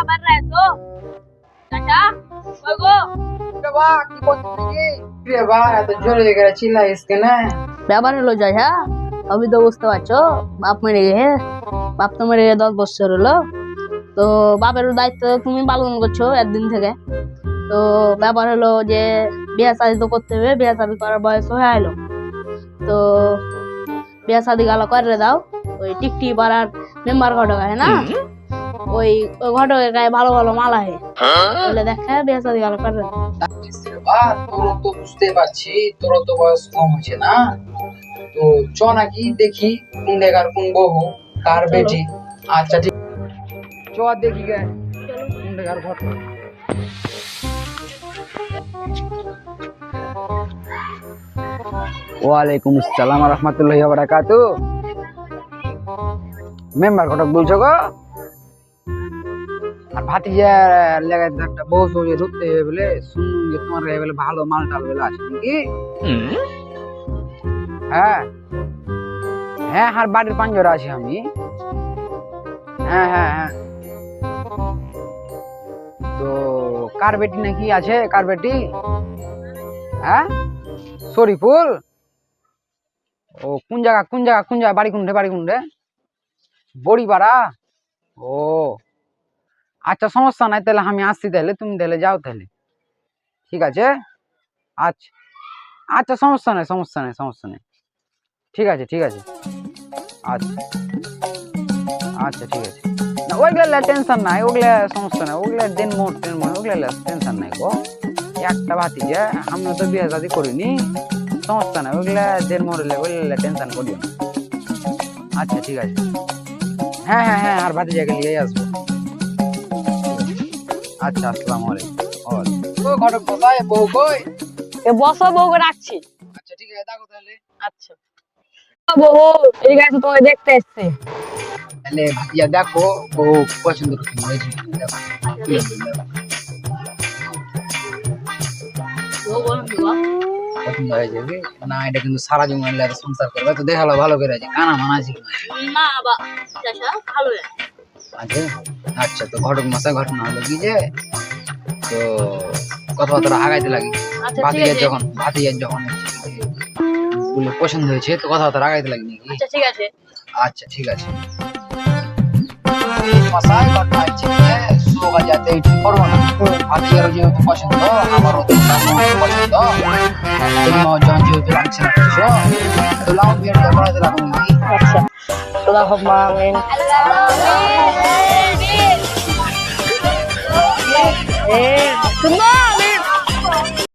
আবার রাখো চাচা ওই গো। বা কি করছিস রে বা এত জোরে করে চিল্লাইস কেন? ব্যাপার হলো চাচা আমি তো বুঝতে পারছ বাপ মরে গেছে বাপ তো মরে গেছে দশ বছর হলো। তো বাপের দায়িত্ব তুমি পালন করছ একদিন থেকে। তো ব্যাপার হলো যে বিয়ে শাদি তো করতে হবে বিয়ে শাদি করার বয়স হয়ে এলো। তো বিয়ে শাদি গালো করে দাও ওই টিকটি পাড়ার মেম্বার ঘটক আছে না? ওই ওই ঘটকের গায়ে ভালো ভালো মালা হয়। বলে দেখে বিয়ে শাদি গালো করে। তোর তো বুঝতে পারছি তোর তো বয়স কম হচ্ছে না? তো চ নাকি দেখি কোন জায়গার কোন বহু কার বেটি। আচ্ছা ঠিক। চ দেখি গে কোন জায়গার ঘটনা। ওয়ালাইকুম আসসালাম রহমতুল্লাহি ওয়া বারাকাতু মেম্বার ঘটক বলছো গো? আর ভাতিজা লাগাই একটা বউ সৌজে ঢুকতে হবে বলে, শুনুন যে তোমার গায়ে বলে ভালো মাল টাল বলে আছে নাকি? হ্যাঁ। হ্যাঁ আর বাড়ির পাঞ্জরা আছি আমি। হ্যাঁ হ্যাঁ হ্যাঁ। তো কার বেটি নাকি আছে? কার বেটি? হ্যাঁ? শরীফুল? ও কোন জায়গা কোন জায়গা কোন জায়গা, বাড়ি কোনটে বাড়ি কোনটে? বড়িপাড়া ও। আচ্ছা সমস্যা নাই, তাহলে আমি আসছি তাহলে, তুমি তাহলে যাও তাহলে। ঠিক আছে? আচ্ছা। আচ্ছা সমস্যা নেই সমস্যা নেই সমস্যা নেই। ঠিক আছে ঠিক আছে। আচ্ছা। আচ্ছা ঠিক আছে। না ওইগুলা টেনশন নাই ওগুলা সমস্যা নাই ওগুলা দেন মোট টেন মোট ওগুলা টেনশন নাই গো। একটা ভাতি যে আমি তো বিয়ে শাদি করিনি, সমস্যা নাই ওগুলা দেন মোড়লে ওগুলা টেনশন করিও আচ্ছা ঠিক আছে। হ্যাঁ হ্যাঁ হ্যাঁ আর ভাতি জায়গা নিয়ে আসব। আচ্ছা আসসালামু আলাইকুম। ও ঘটক কোথায় বউ কই? এ বসো বউকে রাখছি আচ্ছা ঠিক আছে দেখো তাহলে। আচ্ছা। বউ এদিকে আছে তোমায় দেখতে এসছে। তাহলে ইয়া দেখো বউ পছন্দ করতে দেখো পছন্দ হয়ে যাবে। না এটা কিন্তু সারা জীবন এলে সংসার করবে তো দেখাল ভালো করে আছে কানা মানা আছে না বা চাচা ভালো আছে আচ্ছা তো ঘটক মশাই ঘটনা হলো কি যে তো কথাবার্তা আগাইতে লাগে। আচ্ছা আছে। যখন ভাতিজার যখন বলে পছন্দ হয়েছে তো কথাবার্তা আগাইতে লাগে নাকি? আচ্ছা ঠিক আছে। আচ্ছা ঠিক আছে। মশাই ঘটনা হচ্ছে সোগা যাতে করব না ভাতিজারও যেহেতু পছন্দ আমারও পছন্দ যখন যেহেতু লাগছে না কিছু তো লাউ বিয়েটা করাতে লাগবে নাকি আচ্ছা